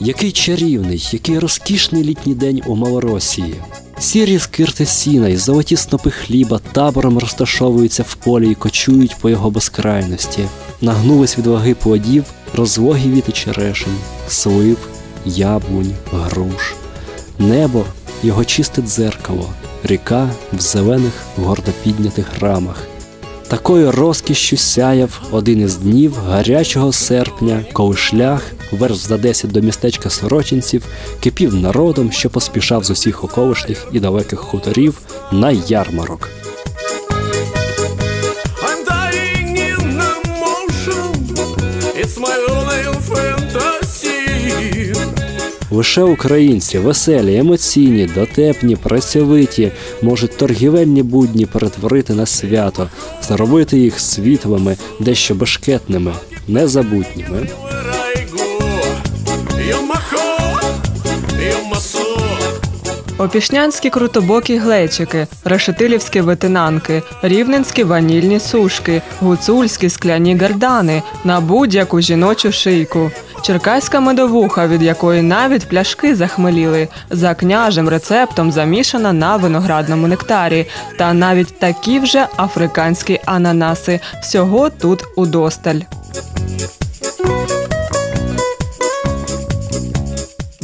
Який чарівний, який розкішний літній день у Малоросії. Сірі скирти сіна й золоті снопи хліба табором розташовуються в полі і кочують по його безкрайності, нагнулись від ваги плодів, розлогі віти черешень, слив, яблунь, груш. Небо його чисте дзеркало, ріка в зелених гордопіднятих рамах. Такою розкішшю сяяв один із днів гарячого серпня, коли шлях, верст за 10 до містечка Сорочинців, кипів народом, що поспішав з усіх околишніх і далеких хуторів на ярмарок. It's my only fantasy. Лише українці, веселі, емоційні, дотепні, працьовиті, можуть торгівельні будні перетворити на свято, зробити їх світлими, дещо бешкетними, незабутніми. Опішнянські крутобокі глечики, решетилівські ветенанки, рівненські ванільні сушки, гуцульські скляні гардани на будь-яку жіночу шийку. Черкаська медовуха, від якої навіть пляшки захмеліли, за княжим рецептом замішана на виноградному нектарі, та навіть такі вже африканські ананаси. Всього тут удосталь.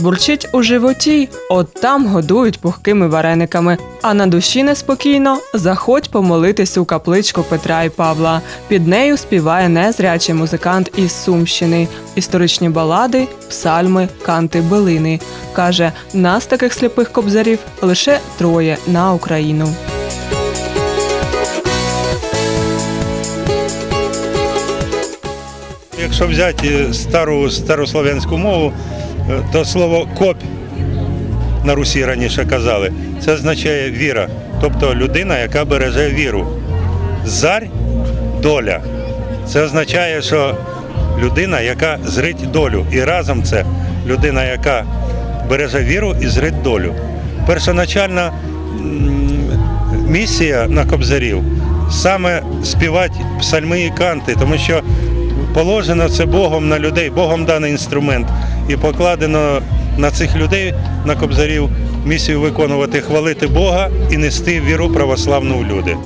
Бурчить у животі, от там годують пухкими варениками. А на душі неспокійно заходь помолитись у капличку Петра і Павла. Під нею співає незрячий музикант із Сумщини. Історичні балади, псальми, канти билини. Каже, нас таких сліпих кобзарів лише троє на Україну. Якщо взяти стару старослов'янську мову, е, то слово копь на Русі раніше казали, це означає віра, тобто людина, яка береже віру. Зарь доля. Це означає, що людина, яка зрить долю. І разом це людина, яка береже віру і зрить долю. Першоначальна місія на кобзарів саме співати псальми і канти, тому що положено це Богом на людей, Богом даний інструмент, і покладено на цих людей, на кобзарів, місію виконувати, хвалити Бога і нести віру православну в люди.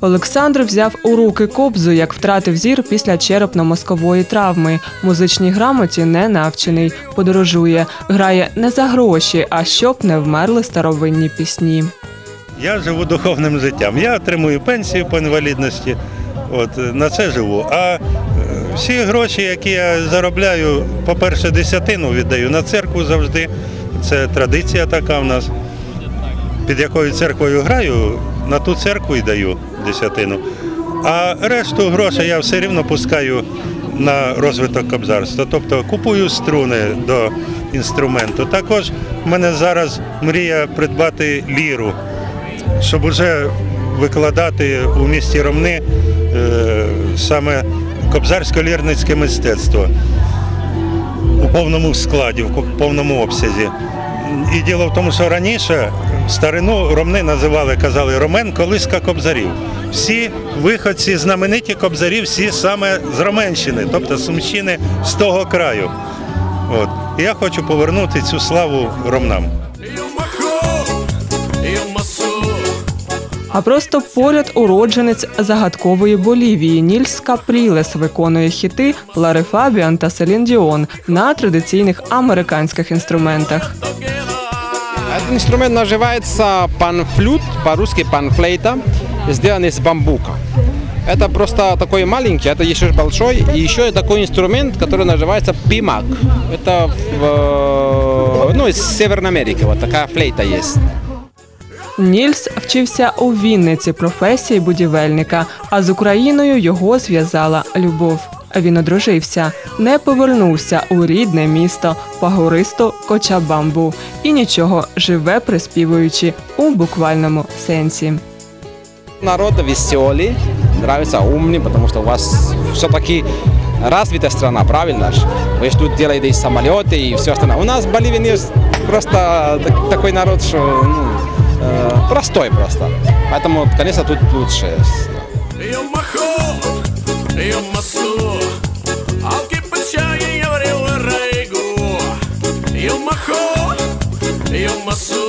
Олександр взяв у руки кобзу, як втратив зір після черепно-мозкової травми. Музичній грамоті не навчений, подорожує, грає не за гроші, а щоб не вмерли старовинні пісні. Я живу духовним життям. Я отримую пенсію по інвалідності. От на це живу. А всі гроші, які я заробляю, по-перше, десятину віддаю на церкву завжди. Це традиція така в нас. Під якою церквою граю, на ту церкву і даю десятину. А решту грошей я все рівно пускаю на розвиток кобзарства. Тобто купую струни до інструменту. Також в мене зараз мрія придбати ліру щоб уже викладати у місті Ромни е, саме кобзарсько-лірницьке мистецтво у повному складі, в повному обсязі. І діло в тому, що раніше старину Ромни називали, казали Ромен колиска кобзарів. Всі виходці, знамениті кобзарі, всі саме з Роменщини, тобто Сумщини з того краю. От. І я хочу повернути цю славу ромнам. А просто поряд уродженець загадкової Болівії Нільс Капрілес виконує хіти Лари Фабіан та Селін Діон на традиційних американських інструментах. Этот инструмент называется панфлют, по-русски панфлейта, сделан из бамбука. Это просто такой маленький, это еще большой, и еще такой инструмент, который называется пимак. Это в, ну, из Северной Америки, вот такая флейта есть. Нільс вчився у Вінниці професії будівельника, а з Україною його зв'язала любов. Він одружився, не повернувся у рідне місто Пагористо Кочабамбу і нічого живе приспівуючи у буквальному сенсі. Народ веселый, нравится умный, потому что у вас все-таки развитая страна, правильно же? Вы же тут делаете и самолеты, и все остальное. У нас в Боливии есть просто так- такой народ, что ну, Э, простой просто. Поэтому, конечно, тут лучше. Юмахо, юмасу,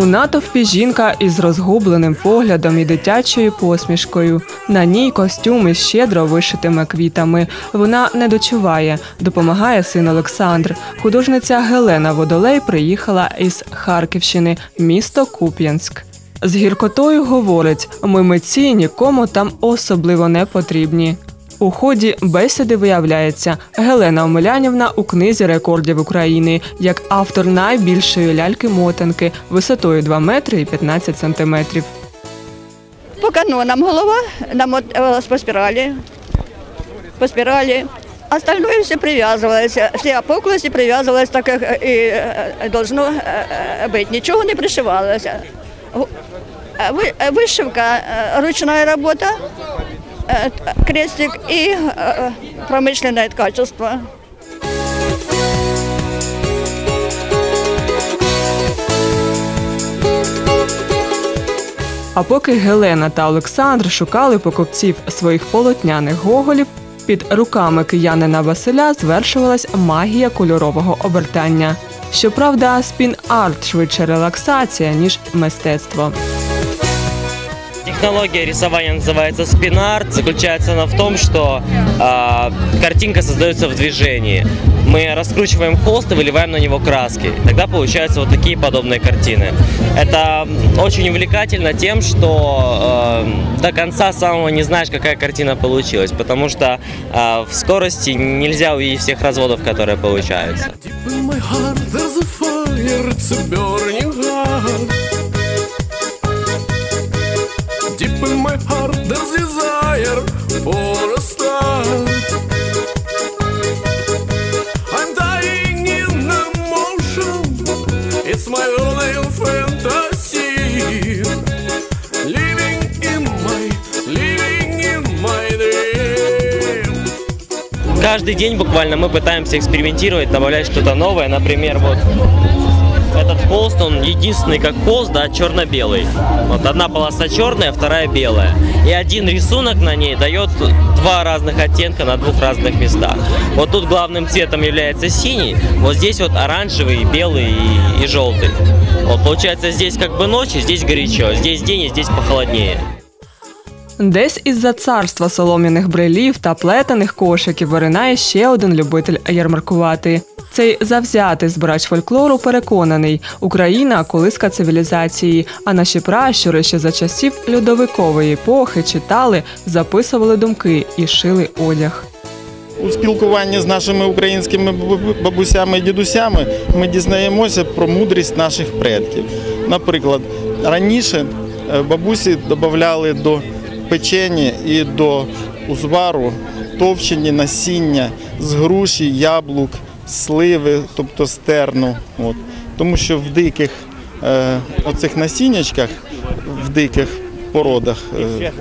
У натовпі жінка із розгубленим поглядом і дитячою посмішкою. На ній костюм із щедро вишитими квітами. Вона не дочуває, допомагає син Олександр. Художниця Гелена Водолей приїхала із Харківщини, місто Куп'янськ. З гіркотою говорить: ми митці нікому там особливо не потрібні У ході бесіди виявляється, Гелена Омелянівна у книзі рекордів України як автор найбільшої ляльки-мотанки висотою 2 метри і 15 сантиметрів. По канонам голова намоталась по спирали, по спирали. Остальное все привязывалось, все опуклости привязывалось так, как и э, должно э, быть. Ничего не пришивалось. Гу- э, вы- крестик и э, промышленное качество. А поки Гелена та Олександр шукали покупців своїх полотняних гоголів, під руками киянина Василя звершувалась магія кольорового обертання. Щоправда, спін-арт швидше релаксація, ніж мистецтво. Технология рисования называется спин-арт. Заключается она в том, что а, картинка создается в движении. Мы раскручиваем холст и выливаем на него краски. Тогда получаются вот такие подобные картины. Это очень увлекательно тем, что э, до конца самого не знаешь, какая картина получилась, потому что э, в скорости нельзя увидеть всех разводов, которые получаются. Desire for a star. I'm dying in emotion, it's my only fantasy. Living in my, living in my dream. Каждый день буквально мы пытаемся экспериментировать, добавлять что-то новое. Например, вот этот холст, он единственный как холст, да, черно-белый. Вот одна полоса черная, вторая белая. И один рисунок на ней дает два разных оттенка на двух разных местах. Вот тут главным цветом является синий, вот здесь вот оранжевый, белый и, и желтый. Вот получается здесь как бы ночь, и здесь горячо, здесь день, и здесь похолоднее. Десь із-за царства солом'яних брелів та плетених кошиків виринає ще один любитель ярмаркувати. цей завзятий збирач фольклору переконаний, Україна колиска цивілізації, а наші пращури ще за часів льодовикової епохи читали, записували думки і шили одяг. У спілкуванні з нашими українськими бабусями і дідусями ми дізнаємося про мудрість наших предків. Наприклад, раніше е, бабусі додавали до печені і до узвару товчені насіння з груші, яблук, сливи, тобто стерну. От. Тому що в диких е, оцих насіннячках, в диких породах, е,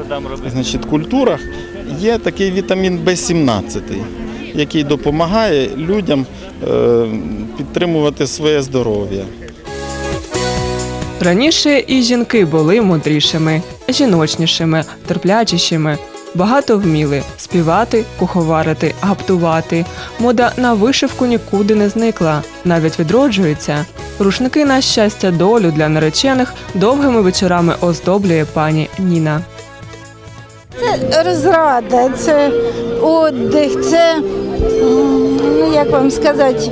значить, культурах є такий вітамін В17, який допомагає людям е, підтримувати своє здоров'я. Раніше і жінки були мудрішими, жіночнішими, терплячішими. Багато вміли співати, куховарити, гаптувати. Мода на вишивку нікуди не зникла, навіть відроджується. Рушники на щастя долю для наречених довгими вечорами оздоблює пані Ніна. Це розрада, це отдих, це, ну як вам сказати,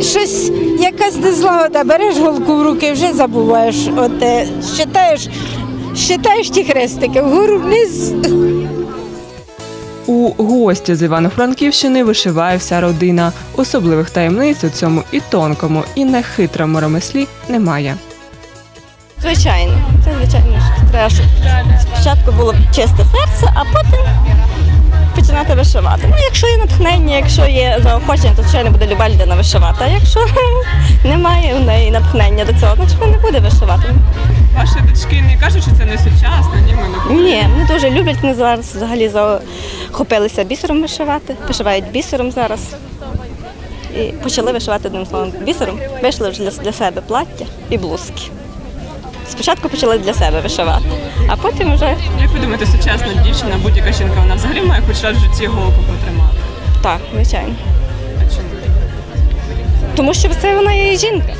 щось, якась незлагода. Береш голку в руки, вже забуваєш оте. Считаєш, считаєш ті хрестики вгору вниз. У гості з Івано-Франківщини вишиває вся родина. Особливих таємниць у цьому і тонкому, і нехитрому ремеслі немає. Звичайно, це звичайно що треба, щоб спочатку було чисте серце, а потім починати вишивати. Ну, якщо є натхнення, якщо є заохочення, то звичайно буде люба людина вишивати. А якщо немає в неї натхнення до цього, значить вона не буде вишивати. Ваші дочки не кажуть, що це не сучасно, ні ми Ні, вони дуже люблять, вони зараз взагалі захопилися бісером вишивати, вишивають бісером зараз. І почали вишивати одним словом бісером, вийшли вже для себе плаття і блузки. Спочатку почала для себе вишивати, а потім вже Як ви думаєте, сучасна дівчина, будь-яка жінка, вона взагалі має хоч раз в житті голку потримати? так, звичайно. А чому? Тому що це вона є жінка.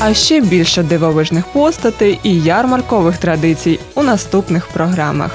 А ще більше дивовижних постатей і ярмаркових традицій у наступних програмах.